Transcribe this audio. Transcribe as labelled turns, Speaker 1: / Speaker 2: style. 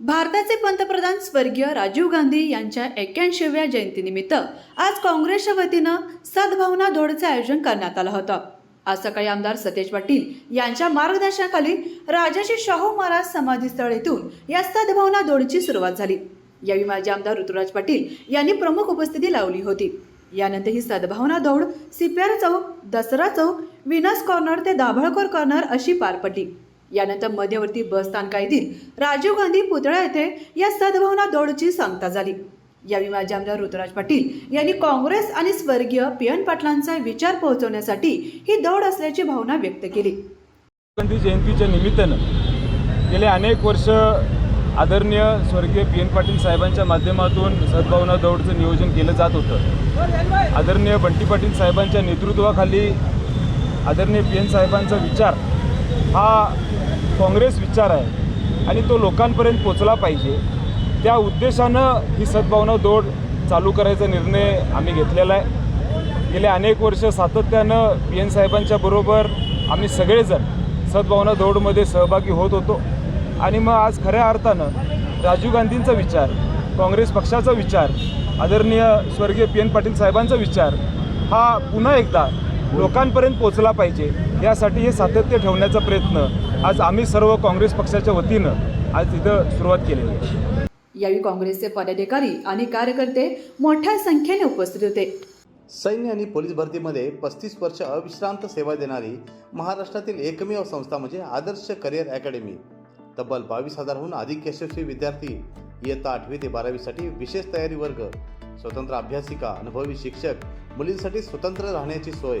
Speaker 1: भारताचे पंतप्रधान स्वर्गीय राजीव गांधी यांच्या एक्क्याऐंशीव्या जयंतीनिमित्त आज काँग्रेसच्या वतीनं सद्भावना दौडचं आयोजन करण्यात आलं होतं. आज सकाळी आमदार सतेज पाटील यांच्या मार्गदर्शनाखाली राजाजी शाहू महाराज समाधीस्थळ येथून या सद्भावना दौडची सुरुवात झाली. यावेळी माजी आमदार ऋतुराज पाटील यांनी प्रमुख उपस्थिती लावली होती. यानंतर ही सद्भावना दौड सीपीआर चौक दसरा चौक विनस कॉर्नर ते दाभळकर कॉर्नर अशी पार पडली. यानंतर मध्यवर्ती बस येथील राजीव गांधी पुतळा येथे या सद्भावना दौडची सांगता झाली. यावेळी माजी आमदार ऋतुराज पाटील यांनी काँग्रेस आणि स्वर्गीय पी पाटलांचा विचार पोहोचवण्यासाठी ही दौड असल्याची भावना व्यक्त केली.
Speaker 2: गांधी जयंतीच्या निमित्तानं गेले अनेक वर्ष आदरणीय स्वर्गीय पी एन पाटील साहेबांच्या माध्यमातून सद्भावना दौडचं नियोजन केलं जात होतं. आदरणीय बंटी पाटील साहेबांच्या नेतृत्वाखाली आदरणीय पी एन साहेबांचा विचार हा काँग्रेस विचार आहे आणि तो लोकांपर्यंत पोचला पाहिजे त्या उद्देशानं ही सद्भावना दौड चालू करायचा निर्णय आम्ही घेतलेला आहे. गेले अनेक वर्ष सातत्यानं पी एन साहेबांच्या बरोबर आम्ही सगळेजण सद्भावना दौडमध्ये सहभागी होत होतो. आणि मग आज खऱ्या अर्थानं राजीव गांधींचा विचार काँग्रेस पक्षाचा विचार आदरणीय स्वर्गीय पी एन पाटील साहेबांचा विचार हा पुन्हा एकदा लोकांपर्यंत पोचला पाहिजे यासाठी हे सातत्य ठेवण्याचा प्रयत्न आज आम्ही सर्व काँग्रेस पक्षाच्या वतीनं आज इथं सुरुवात केलेली आहे.
Speaker 1: यावेळी काँग्रेसचे पदाधिकारी आणि कार्यकर्ते मोठ्या संख्येने उपस्थित होते.
Speaker 3: सैन्य आणि पोलीस भरतीमध्ये पस्तीस वर्ष अविश्रांत सेवा देणारी महाराष्ट्रातील एकमेव संस्था म्हणजे आदर्श करिअर अकॅडमी. तब्बल बावीस हजारहून अधिक यशस्वी विद्यार्थी इयत्ता आठवी ते बारावीसाठी विशेष तयारी वर्ग स्वतंत्र अभ्यासिका अनुभवी शिक्षक मुलींसाठी स्वतंत्र राहण्याची सोय.